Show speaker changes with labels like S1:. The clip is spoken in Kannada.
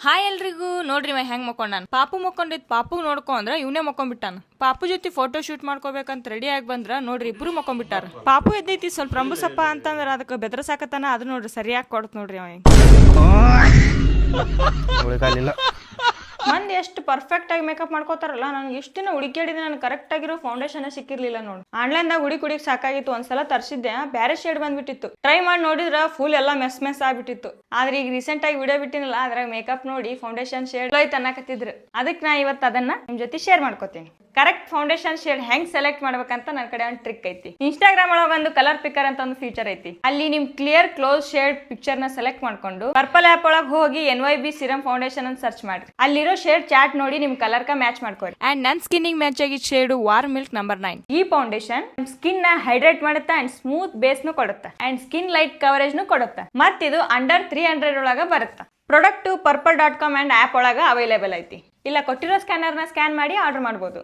S1: ಹಾಯ್ ಎಲ್ರಿಗೂ. ನೋಡ್ರಿ ಮೈ ಹೆಂಗ್ ನಾನು ಪಾಪು ಮಕ್ಕೊಂಡಿದ್ ಪಾಪು ನೋಡ್ಕೊ ಅಂದ್ರ ಇವನೇ ಮಕ್ಕೊಂಡ್ಬಿಟ್ಟಾನ ಪಾಪು ಜೊತೆ ಫೋಟೋ ಶೂಟ್ ಮಾಡ್ಕೋಬೇಕಂತ ರೆಡಿ ಆಗಿ ಬಂದ್ರ ನೋಡ್ರಿ ಇಬ್ರು ಮಕ್ಕೊಂಡ್ಬಿಟ್ಟಾರ ಪಾಪು ಎದ್ದೈತಿ ಸ್ವಲ್ಪ ರಂಬುಸಪ್ಪ ಅಂತಂದ್ರ ಅದಕ್ಕೆ ಬೆದರಸಾಕತ್ತಾನ ಅದು ನೋಡ್ರಿ ಸರಿಯಾಗಿ ಕೊಡ್ತ ನೋಡ್ರಿ ಅವ ಮಂದಿ ಎಷ್ಟು ಪರ್ಫೆಕ್ಟ್ ಆಗಿ ಮೇಕಪ್ ಮಾಡ್ಕೋತಾರಲ್ಲ, ನಾನು ಇಷ್ಟು ದಿನ ಹುಡುಕಿಡಿದೆ ನನಗೆ ಕರೆಕ್ಟ್ ಆಗಿರೋ ಫೌಂಡೇಶನ್ ಸಿಕ್ಕಿರ್ಲಿಲ್ಲ ನೋಡಿ. ಆನ್ಲೈನ್ ದಾಗ ಹುಡಿ ಹುಡುಕಿ ಸಾಕಾಗಿತ್ತು, ಒಂದ್ಸಲ ತರಿಸಿದ್ದೆ ಬ್ಯಾರೆ ಶೇಡ್ ಬಂದ್ಬಿಟ್ಟಿತ್ತು. ಟ್ರೈ ಮಾಡಿ ನೋಡಿದ್ರ ಫುಲ್ ಎಲ್ಲ ಮೆಸ್ ಮೆಸ್ ಆಗ್ಬಿಟ್ಟಿತ್ತು. ಆದ್ರೆ ಈಗ ರೀಸೆಂಟ್ ಆಗಿ ವಿಡಿಯೋ ಬಿಟ್ಟಿನಲ್ಲ, ಅದ್ರಾಗ ಮೇಕಪ್ ನೋಡಿ ಫೌಂಡೇಶನ್ ಶೇಡ್ ಅನ್ನಕತ್ತಿದ್ರು ಅದಕ್ಕೆ ನಾ ಇವತ್ತು ಅದನ್ನ ನಿಮ್ ಜೊತೆ ಶೇರ್ ಮಾಡ್ಕೋತೀನಿ. ಕರೆಕ್ಟ್ ಫೌಂಡೇಶನ್ ಶೇಡ್ ಹೆಂಗ್ ಸೆಲೆಕ್ಟ್ ಮಾಡ್ಬೇಕಂತ ನನ್ನ ಕಡೆ ಒಂದು ಟ್ರಿಕ್ ಐತಿ. ಇನ್ಸ್ಟಾಗ್ರಾಮ್ ಒಳಗ ಒಂದು ಕಲರ್ ಪಿಕರ್ ಅಂತ ಒಂದು ಫೀಚರ್ ಐತಿ. ಅಲ್ಲಿ ನಿಮ್ ಕ್ಲಿಯರ್ ಕ್ಲೋಸ್ ಶೇಡ್ ಪಿಕ್ಚರ್ನ ಸೆಲೆಕ್ಟ್ ಮಾಡ್ಕೊಂಡು ಪರ್ಪಲ್ ಆಪ್ ಒಳಗ ಹೋಗಿ N Y B serum foundation ಅಂತ ಸರ್ಚ್ ಮಾಡ್ರಿ. ಅಲ್ಲಿರೋ ಶೇಡ್ ಚಾಟ್ ನೋಡಿ ನಿಮ್ ಕಲರ್ ಕ ಮ್ಯಾಚ್ ಮಾಡ್ಕೊರಿ. ಅಂಡ್ ನನ್ ಸ್ಕಿನ್ನಿಗೆ ಮ್ಯಾಚ್ ಆಗಿದ್ shade warm milk number nine ಈ ಫೌಂಡೇಶನ್ ಸ್ಕಿನ್ನ ಹೈಡ್ರೇಟ್ ಮಾಡುತ್ತೆ ಅಂಡ್ ಸ್ಮೂತ್ ಬೇಸ್ ನು ಕೊಡುತ್ತೆ. ಅಂಡ್ ಸ್ಕಿನ್ ಲೈಟ್ ಕವರೇಜ್ ನು ಕೊಡುತ್ತೆ. ಮತ್ತಿದು ಅಂಡರ್ ತ್ರೀ ಹಂಡ್ರೆಡ್ ಒಳಗ ಬರುತ್ತೆ. Product purple dot com and app ಒಳಗ ಅವೈಲೇಬಲ್ ಐತಿ. ಇಲ್ಲ ಕೊಟ್ಟಿರೋ ಸ್ಕ್ಯಾನರ್ನ ಸ್ಕ್ಯಾನ್ ಮಾಡಿ ಆರ್ಡರ್ ಮಾಡ್ಬೋದು.